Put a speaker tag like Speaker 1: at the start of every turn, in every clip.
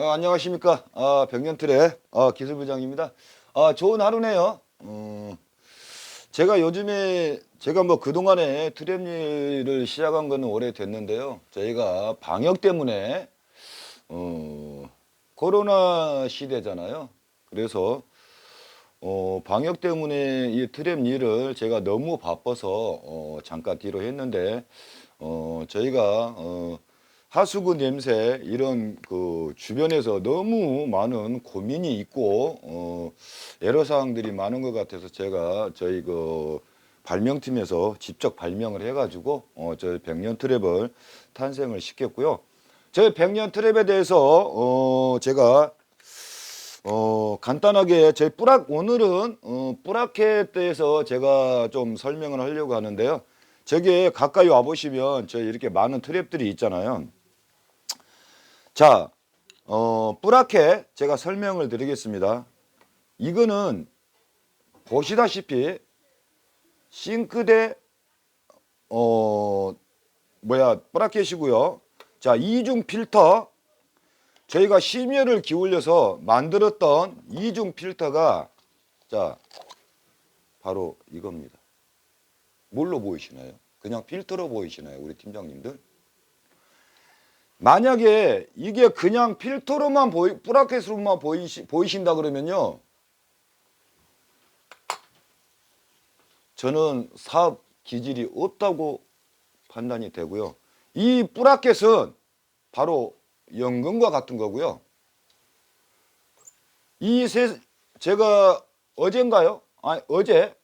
Speaker 1: 어, 안녕하십니까. 아, 백년틀의 아, 기술부장입니다. 아, 좋은 하루네요. 어, 제가 요즘에 제가 뭐 그동안에 트랩 일을 시작한 거는 오래됐는데요. 저희가 방역 때문에 어, 코로나 시대잖아요. 그래서 어, 방역 때문에 이 트랩 일을 제가 너무 바빠서 어, 잠깐 뒤로 했는데 어, 저희가 어, 하수구 냄새 이런 그 주변에서 너무 많은 고민이 있고 어, 애로 사항들이 많은 것 같아서 제가 저희 그 발명팀에서 직접 발명을 해가지고 어, 저희 백년 트랩을 탄생을 시켰고요. 저희 백년 트랩에 대해서 어, 제가 어, 간단하게 제 뿌락 오늘은 어, 뿌라켓에 대해서 제가 좀 설명을 하려고 하는데요. 저기 가까이 와 보시면 저 이렇게 많은 트랩들이 있잖아요. 자, 어, 뿌라켓 제가 설명을 드리겠습니다. 이거는 보시다시피 싱크대 어 뭐야 뿌라켓이고요. 자, 이중 필터 저희가 심혈을 기울여서 만들었던 이중 필터가 자 바로 이겁니다. 뭘로 보이시나요? 그냥 필터로 보이시나요, 우리 팀장님들? 만약에 이게 그냥 필터로만 보이, 뿌라켓으로만 보이시, 보이신다 그러면요. 저는 사업 기질이 없다고 판단이 되고요. 이 뿌라켓은 바로 연금과 같은 거고요. 이 세, 제가 어젠가요? 아니, 어제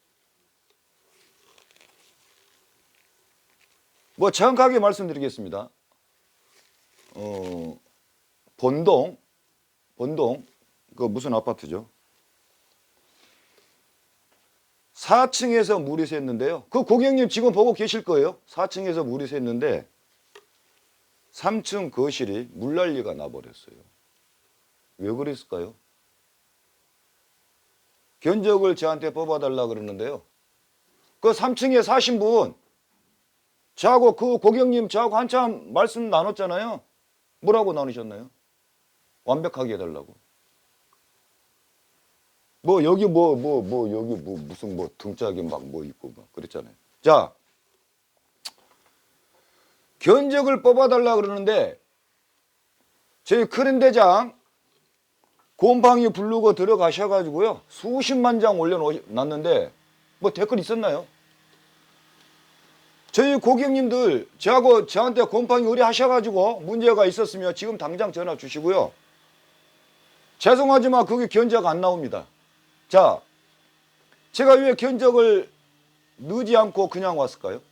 Speaker 1: 뭐 정확하게 말씀드리겠습니다. 어, 본동, 본동, 그 무슨 아파트죠? 4층에서 물이 샜는데요. 그 고객님 지금 보고 계실 거예요. 4층에서 물이 샜는데 3층 거실이 물난리가 나버렸어요. 왜 그랬을까요? 견적을 저한테 뽑아달라 그러는데요. 그 3층에 사신 분, 저하고 그 고객님 저하고 한참 말씀 나눴잖아요. 뭐라고 나누셨나요? 완벽하게 해달라고. 뭐 여기 뭐 뭐 뭐 여기 뭐 무슨 뭐 등짝이 막 뭐 있고 막 그랬잖아요. 자 견적을 뽑아달라 그러는데 저희 큰 대장 곰팡이 부르고 들어가셔가지고요 수십만 장 올려놨는데 뭐 댓글 있었나요? 저희 고객님들 저하고 저한테 곰팡이 의뢰하셔가지고 문제가 있었으면 지금 당장 전화 주시고요. 죄송하지만 그게 견적 안 나옵니다. 자, 제가 왜 견적을 넣지 않고 그냥 왔을까요?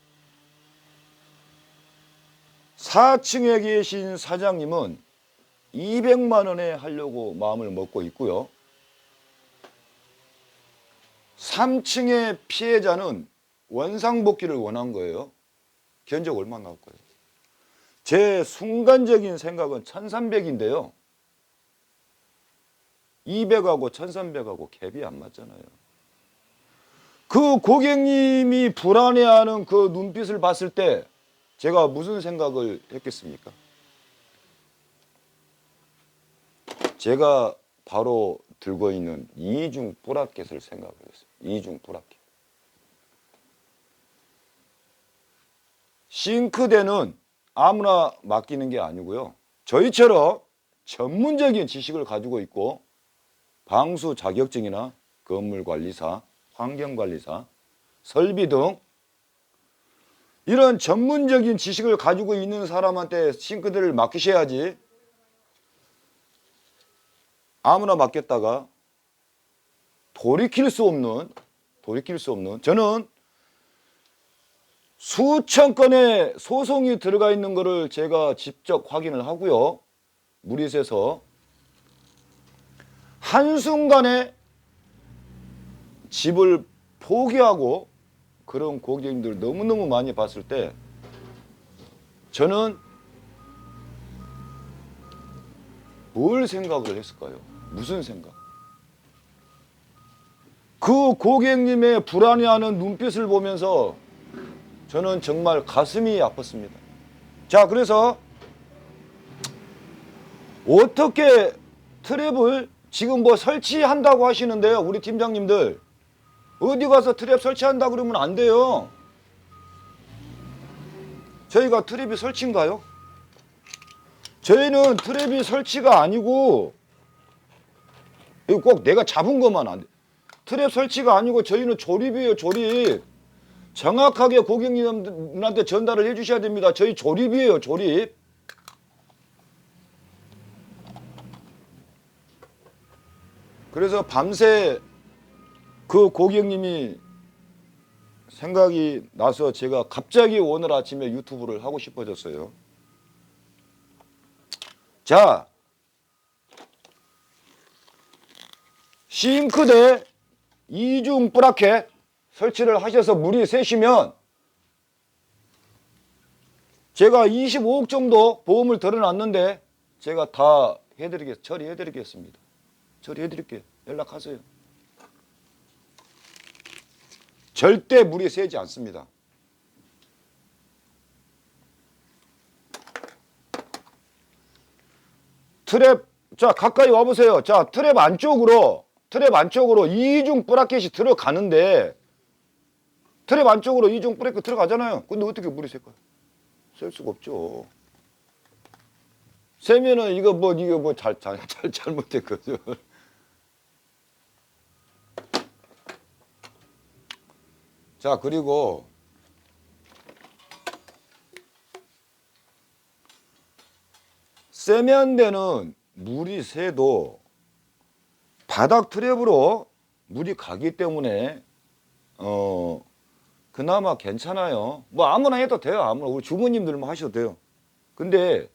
Speaker 1: 4층에 계신 사장님은 200만 원에 하려고 마음을 먹고 있고요. 3층의 피해자는 원상복귀를 원한 거예요. 견적 얼마 나올 거예요? 제 순간적인 생각은 1300인데요. 200하고 1300하고 갭이 안 맞잖아요. 그 고객님이 불안해하는 그 눈빛을 봤을 때 제가 무슨 생각을 했겠습니까? 제가 바로 들고 있는 이중 뿌라켓을 생각을 했어요. 이중 뿌라켓. 싱크대는 아무나 맡기는 게 아니고요. 저희처럼 전문적인 지식을 가지고 있고 방수 자격증이나 건물 관리사, 환경 관리사, 설비 등 이런 전문적인 지식을 가지고 있는 사람한테 싱크대를 맡기셔야지 아무나 맡겼다가 돌이킬 수 없는 돌이킬 수 없는 저는 수천 건의 소송이 들어가 있는 것을 제가 직접 확인을 하고요. 새서 한순간에 집을 포기하고 그런 고객님들 너무너무 많이 봤을 때 저는 뭘 생각을 했을까요? 무슨 생각? 그 고객님의 불안해하는 눈빛을 보면서 저는 정말 가슴이 아팠습니다. 자, 그래서 어떻게 트랩을 지금 뭐 설치한다고 하시는데요, 우리 팀장님들. 어디 가서 트랩 설치한다 그러면 안 돼요. 저희가 트랩이 설치인가요? 저희는 트랩이 설치가 아니고 이거 꼭 내가 잡은 것만 안 돼. 트랩 설치가 아니고 저희는 조립이에요, 조립. 정확하게 고객님한테 전달을 해 주셔야 됩니다. 저희 조립이에요, 조립. 그래서 밤새 그 고객님이 생각이 나서 제가 갑자기 오늘 아침에 유튜브를 하고 싶어졌어요. 자, 싱크대 이중 브라켓 설치를 하셔서 물이 새시면 제가 25억 정도 보험을 들어놨는데 제가 다 해드리겠, 처리해드리겠습니다. 처리해드릴게요. 연락하세요. 절대 물이 새지 않습니다. 트랩 자 가까이 와보세요. 자 트랩 안쪽으로 트랩 안쪽으로 이중 브라켓이 들어가는데 트랩 안쪽으로 이중 브레이크 들어가잖아요. 근데 어떻게 물이 셀까요? 셀 수가 없죠. 세면은 이거 뭐 이거 뭐 잘 잘 잘 잘못됐거든. 자 그리고 세면대는 물이 새도 바닥 트랩으로 물이 가기 때문에 어 그나마 괜찮아요. 뭐 아무나 해도 돼요. 아무나 우리 주부님들만 하셔도 돼요. 근데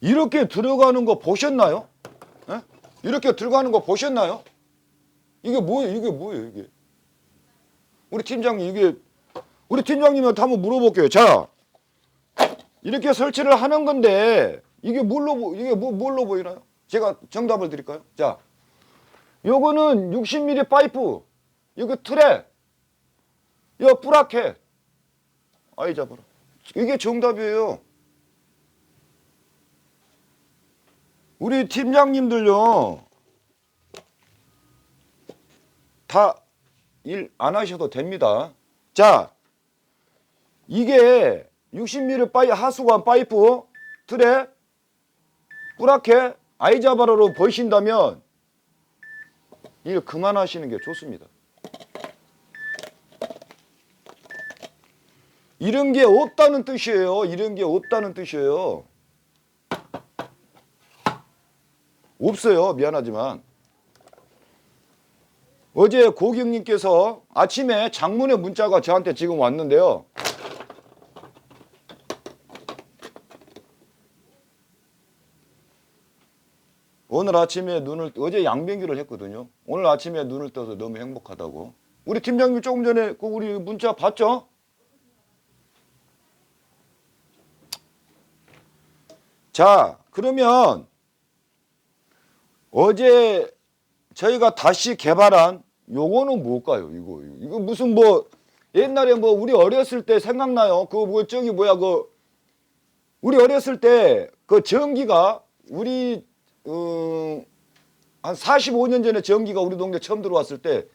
Speaker 1: 이렇게 들어가는 거 보셨나요? 예? 이렇게 들어가는 거 보셨나요? 이게 뭐예요? 이게 뭐예요? 이게 우리 팀장님 이게 우리 팀장님한테 한번 물어볼게요. 자, 이렇게 설치를 하는 건데 이게 뭘로 보- 이게 뭐 뭘로 보이나요? 제가 정답을 드릴까요? 자, 요거는 60mm 파이프, 이거 트랩, 요 브라켓. 아이 잡아라. 이게 정답이에요. 우리 팀장님들요. 다 일 안 하셔도 됩니다. 자, 이게 60mm 파이 하수관 파이프 트랩 뿌랗게 아이자바라로 보이신다면 일 그만하시는 게 좋습니다. 이런 게 없다는 뜻이에요. 이런 게 없다는 뜻이에요. 없어요. 미안하지만. 어제 고객님께서 아침에 장문의 문자가 저한테 지금 왔는데요. 오늘 아침에 눈을 어제 양변기를 했거든요. 오늘 아침에 눈을 떠서 너무 행복하다고. 우리 팀장님 조금 전에 그 우리 문자 봤죠? 자, 그러면 어제 저희가 다시 개발한 요거는 뭘까요? 이거 이거 무슨 뭐 옛날에 뭐 우리 어렸을 때 생각나요? 그뭐 저기 뭐야 그 우리 어렸을 때 그 전기가 우리 어, 한 45년 전에 전기가 우리 동네 처음 들어왔을 때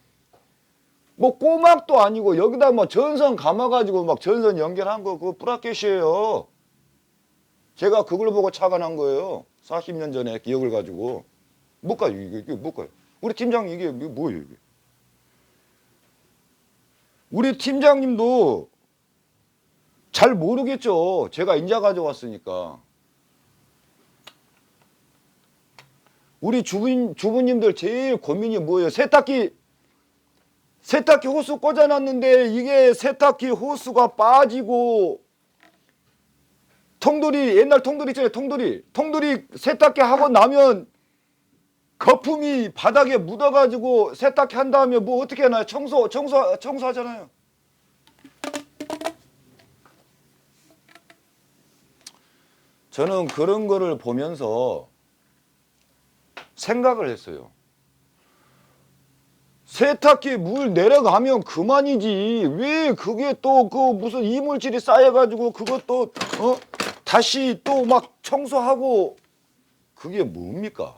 Speaker 1: 뭐 꼬막도 아니고 여기다 뭐 전선 감아가지고 막 전선 연결한 거 그거 브라켓이에요. 제가 그걸 보고 착안한 거예요. 40년 전에 기억을 가지고 뭘까요 이게 이게 뭘까요? 우리 팀장 이게 뭐예요 이게? 우리 팀장님도 잘 모르겠죠. 제가 인자 가져왔으니까. 우리 주부님, 주부님들 제일 고민이 뭐예요? 세탁기, 세탁기 호수 꽂아놨는데 이게 세탁기 호수가 빠지고 통돌이, 옛날 통돌이 있잖아요. 통돌이. 통돌이 세탁기 하고 나면 거품이 바닥에 묻어가지고 세탁기 한 다음에 뭐 어떻게 하나요? 청소, 청소, 청소하잖아요. 저는 그런 거를 보면서 생각을 했어요. 세탁기 물 내려가면 그만이지. 왜 그게 또 그 무슨 이물질이 쌓여가지고 그것도 어 다시 또 막 청소하고 그게 뭡니까?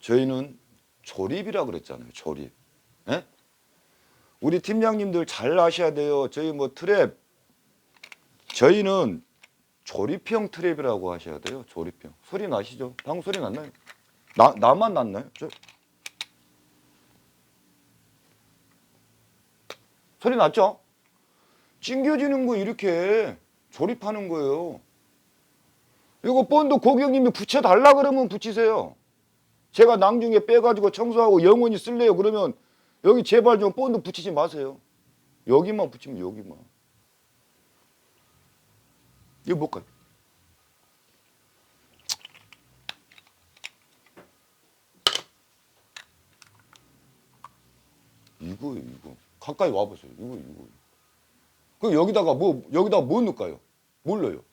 Speaker 1: 저희는 조립이라 그랬잖아요. 조립. 예? 우리 팀장님들 잘 아셔야 돼요. 저희 뭐 트랩 저희는 조립형 트랩이라고 하셔야 돼요. 조립형. 소리 나시죠? 방금 소리 났나요? 나 나만 났나요? 저 소리 났죠? 찡겨지는 거 이렇게 조립하는 거예요. 이거 본드 고객님이 붙여달라 그러면 붙이세요. 제가 나중에 빼가지고 청소하고 영원히 쓸래요. 그러면 여기 제발 좀 본드 붙이지 마세요. 여기만 붙이면 여기만. 이거 뭘까요? 이거요, 이거. 가까이 와보세요. 이거, 이거. 그 여기다가 뭐, 여기다가 뭐 넣을까요? 몰라요.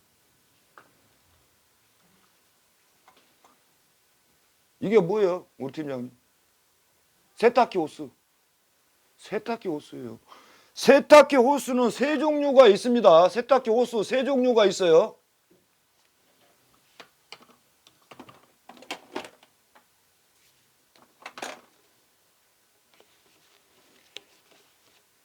Speaker 1: 이게 뭐예요, 우리 팀장님? 세탁기 호스. 세탁기 호스예요. 세탁기 호스는 세 종류가 있습니다. 세탁기 호스 세 종류가 있어요.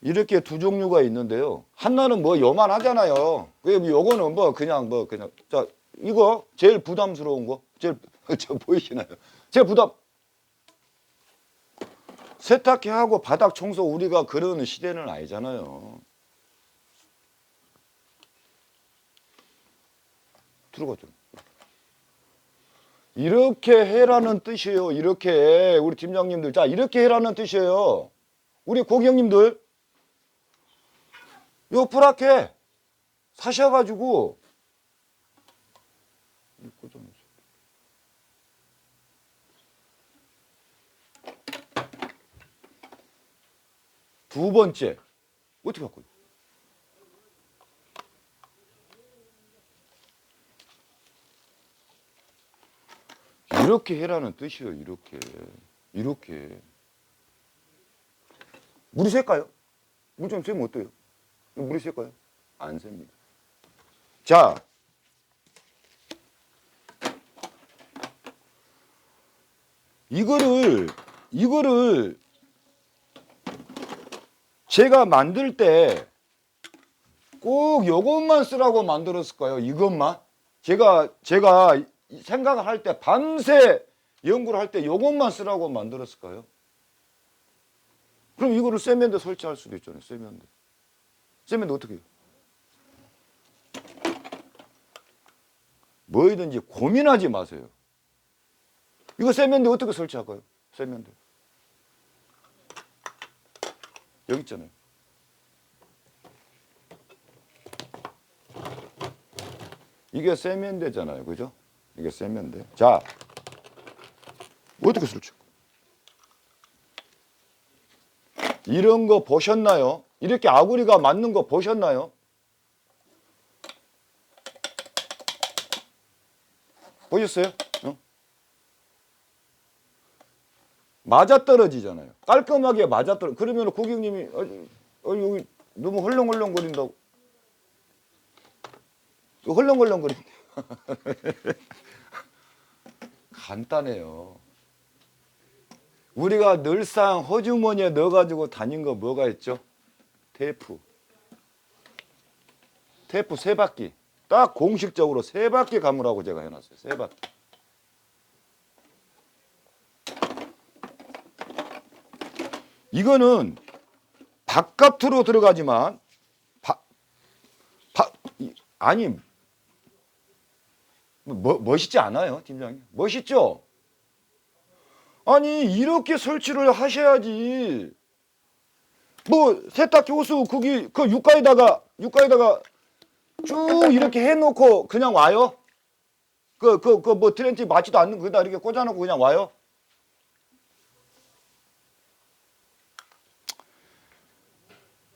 Speaker 1: 이렇게 두 종류가 있는데요. 하나는 뭐 요만하잖아요. 그 요거는 뭐 그냥 뭐 그냥 자 이거 제일 부담스러운 거 제일 저 보이시나요? 제일 부담 세탁기 하고 바닥 청소 우리가 그러는 시대는 아니잖아요. 들어가죠. 이렇게 해라는 뜻이에요. 이렇게 우리 팀장님들 자 이렇게 해라는 뜻이에요. 우리 고객님들 요 브라켓 사셔가지고 이거 좀 두 번째 어떻게 바꿔요? 이렇게 해라는 뜻이에요. 이렇게 이렇게 물이 셀까요? 물좀 쐬면 어때요? 물이 셀까요? 안 셉니다. 자, 이거를 이거를 제가 만들 때꼭 요것만 쓰라고 만들었을까요? 이것만? 제가 제가 생각을 할 때 밤새 연구를 할때 요것만 쓰라고 만들었을까요? 그럼 이거를 세면대 설치할 수도 있잖아요. 세면대. 세면대 어떻게 해요? 뭐이든지 고민하지 마세요. 이거 세면대 어떻게 설치할까요? 세면대. 여기 있잖아요. 이게 세면대잖아요. 그죠? 이게 세면대. 자, 어떻게 설치? 이런 거 보셨나요? 이렇게 아구리가 맞는 거 보셨나요? 보셨어요? 어? 맞아 떨어지잖아요. 깔끔하게 맞아 떨어. 그러면 고객님이 어, 어, 여기 너무 헐렁헐렁거린다고. 헐렁헐렁거린다. 간단해요. 우리가 늘상 허주머니에 넣어가지고 다닌 거 뭐가 있죠? 테이프. 테이프 세 바퀴. 딱 공식적으로 세 바퀴 감으라고 제가 해놨어요. 세 바퀴. 이거는 바깥으로 들어가지만 바, 바, 이- 아니 뭐, 멋있지 않아요, 팀장님? 멋있죠? 아니 이렇게 설치를 하셔야지. 뭐 세탁기 호수 거기 그 육가에다가 육가에다가 쭉 이렇게 해놓고 그냥 와요? 그 그 그 뭐 트렌치 맞지도 않는 거기다 이렇게 꽂아놓고 그냥 와요?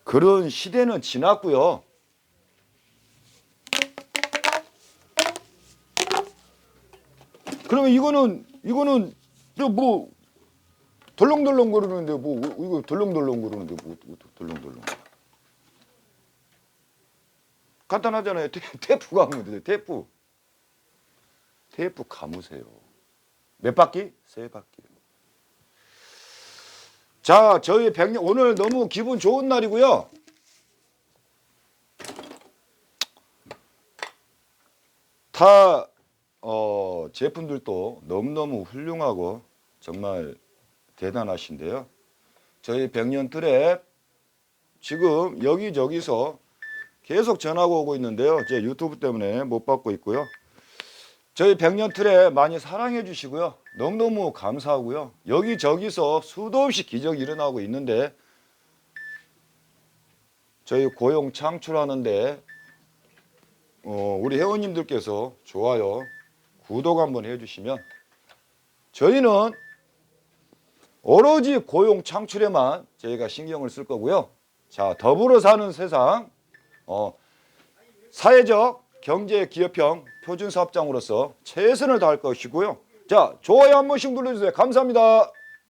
Speaker 1: 그런 시대는 지났고요. 그러면 이거는 이거는 저뭐 덜렁덜렁 거리는데 뭐 이거 덜렁덜렁 거리는데 뭐 어떻게 덜렁덜렁. 간단하잖아요. 테, 테프 감으면 돼요 테프. 테프 감으세요. 몇 바퀴? 세 바퀴 자 저희 백년 오늘 너무 기분 좋은 날이고요 타 어, 제품들도 너무너무 훌륭하고 정말 대단하신데요. 저희 백년 트랩 지금 여기저기서 계속 전화가 오고 있는데요. 제 유튜브 때문에 못 받고 있고요. 저희 백년 트랩 많이 사랑해 주시고요. 너무너무 감사하고요. 여기저기서 수도 없이 기적이 일어나고 있는데 저희 고용 창출하는데 어, 우리 회원님들께서 좋아요, 구독 한번 해주시면 저희는 오로지 고용 창출에만 저희가 신경을 쓸 거고요. 자, 더불어 사는 세상, 어, 사회적 경제 기업형 표준 사업장으로서 최선을 다할 것이고요. 자, 좋아요 한 번씩 눌러주세요. 감사합니다.